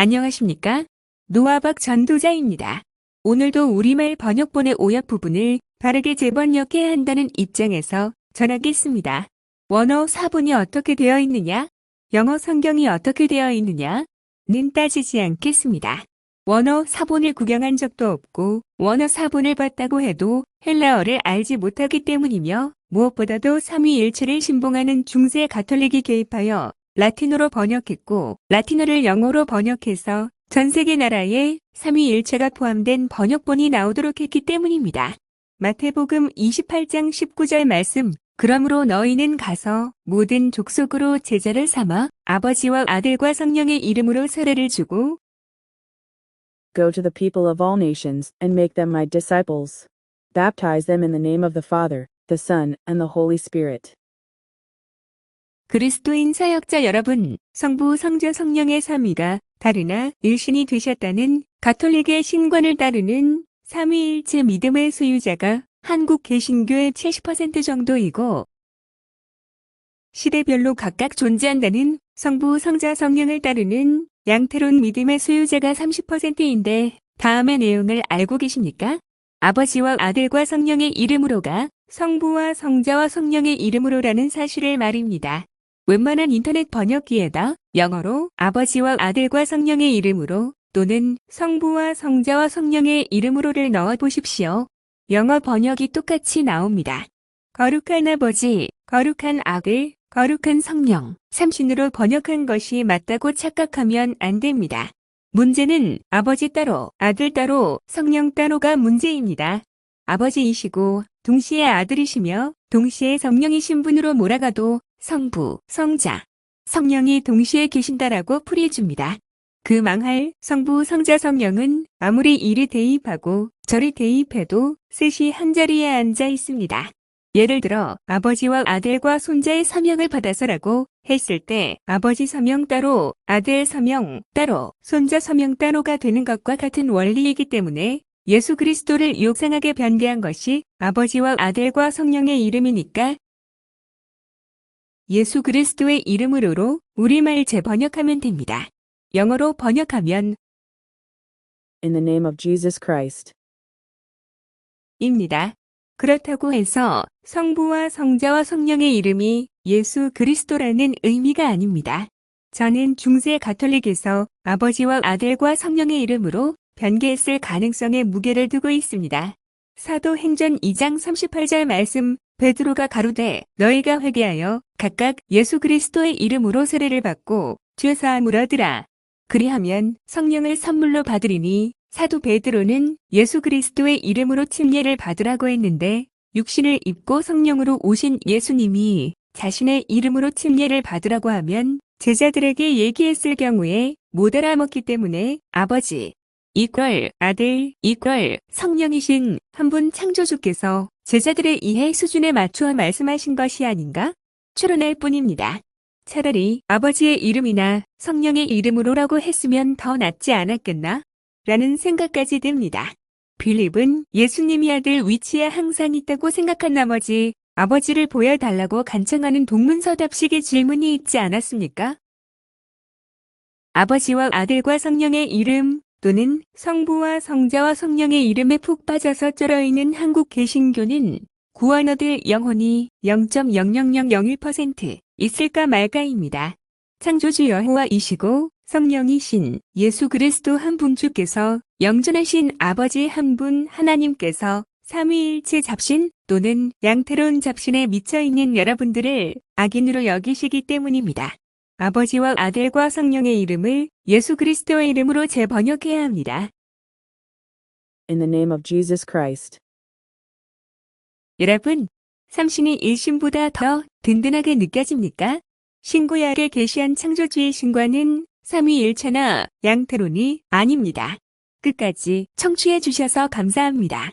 안녕하십니까? 노아박 전도자입니다. 오늘도 우리말 번역본의 오역 부분을 바르게 재번역해야 한다는 입장에서 전하겠습니다. 원어 사본이 어떻게 되어 있느냐? 영어 성경이 어떻게 되어 있느냐? 는 따지지 않겠습니다. 원어 사본을 구경한 적도 없고 원어 사본을 봤다고 해도 헬라어를 알지 못하기 때문이며 무엇보다도 삼위일체를 신봉하는 중세 가톨릭이 개입하여 라틴어로 번역했고 라틴어를 영어로 번역해서 전 세계 나라에 삼위일체가 포함된 번역본이 나오도록 했기 때문입니다. 마태복음 28장 19절 말씀 그러므로 너희는 가서 모든 족속으로 제자를 삼아 아버지와 아들과 성령의 이름으로 세례를 주고 Go to the people of all nations, and make them my disciples. Baptize them in the name of the Father, the Son, and the Holy Spirit. 그리스도인 사역자 여러분, 성부, 성자, 성령의 삼위가 다르나 일신이 되셨다는 가톨릭의 신관을 따르는 삼위일체 믿음의 소유자가 한국 개신교의 70% 정도이고 시대별로 각각 존재한다는 성부, 성자, 성령을 따르는 양태론 믿음의 소유자가 30%인데 다음의 내용을 알고 계십니까? 아버지와 아들과 성령의 이름으로가 성부와 성자와 성령의 이름으로라는 사실을 말입니다. 웬만한 인터넷 번역기에다 영어로 아버지와 아들과 성령의 이름으로 또는 성부와 성자와 성령의 이름으로를 넣어 보십시오. 영어 번역이 똑같이 나옵니다. 거룩한 아버지, 거룩한 아들, 거룩한 성령, 삼신으로 번역한 것이 맞다고 착각하면 안 됩니다. 문제는 아버지 따로, 아들 따로, 성령 따로가 문제입니다. 아버지이시고 동시에 아들이시며 동시에 성령이신 분으로 몰아가도 성부, 성자, 성령이 동시에 계신다라고 풀이해줍니다. 그 망할 성부, 성자, 성령은 아무리 이리 대입하고 저리 대입해도 셋이 한 자리에 앉아 있습니다. 예를 들어 아버지와 아들과 손자의 사명을 받아서라고 했을 때 아버지 사명 따로 아들 사명 따로 손자 사명 따로가 되는 것과 같은 원리이기 때문에 예수 그리스도를 욕상하게 변개한 것이 아버지와 아들과 성령의 이름이니까 예수 그리스도의 이름으로 우리말 재번역하면 됩니다. 영어로 번역하면 In the name of Jesus Christ. 입니다. 그렇다고 해서 성부와 성자와 성령의 이름이 예수 그리스도라는 의미가 아닙니다. 저는 중세 가톨릭에서 아버지와 아들과 성령의 이름으로 변개했을 가능성에 무게를 두고 있습니다. 사도행전 2장 38절 말씀 베드로가 가로되 너희가 회개하여 각각 예수 그리스도의 이름으로 세례를 받고 죄사함을 얻으라. 그리하면 성령을 선물로 받으리니 사도 베드로는 예수 그리스도의 이름으로 침례를 받으라고 했는데 육신을 입고 성령으로 오신 예수님이 자신의 이름으로 침례를 받으라고 하면 제자들에게 얘기했을 경우에 못 알아먹기 때문에 아버지, 이퀄 아들, 이퀄 성령이신 한 분 창조주께서 제자들의 이해 수준에 맞추어 말씀하신 것이 아닌가? 추론할 뿐입니다. 차라리 아버지의 이름이나 성령의 이름으로라고 했으면 더 낫지 않았겠나? 라는 생각까지 듭니다. 빌립은 예수님이 아들 위치에 항상 있다고 생각한 나머지 아버지를 보여달라고 간청하는 동문서답식의 질문이 있지 않았습니까? 아버지와 아들과 성령의 이름 또는 성부와 성자와 성령의 이름에 푹 빠져서 쩔어있는 한국 개신교는 구원 얻을 영혼이 0.00001% 있을까 말까입니다. 창조주 여호와이시고 성령이신 예수 그리스도 한 분주께서 영존하신 아버지 한 분 하나님께서 삼위일체 잡신 또는 양태로운 잡신에 미쳐 있는 여러분들을 악인으로 여기시기 때문입니다. 아버지와 아들과 성령의 이름을 예수 그리스도의 이름으로 재번역해야 합니다. In the name of Jesus Christ. 여러분, 삼신이 일신보다 더 든든하게 느껴집니까? 신구약에 게시한 창조주의 신과는 삼위일체나 양태론이 아닙니다. 끝까지 청취해 주셔서 감사합니다.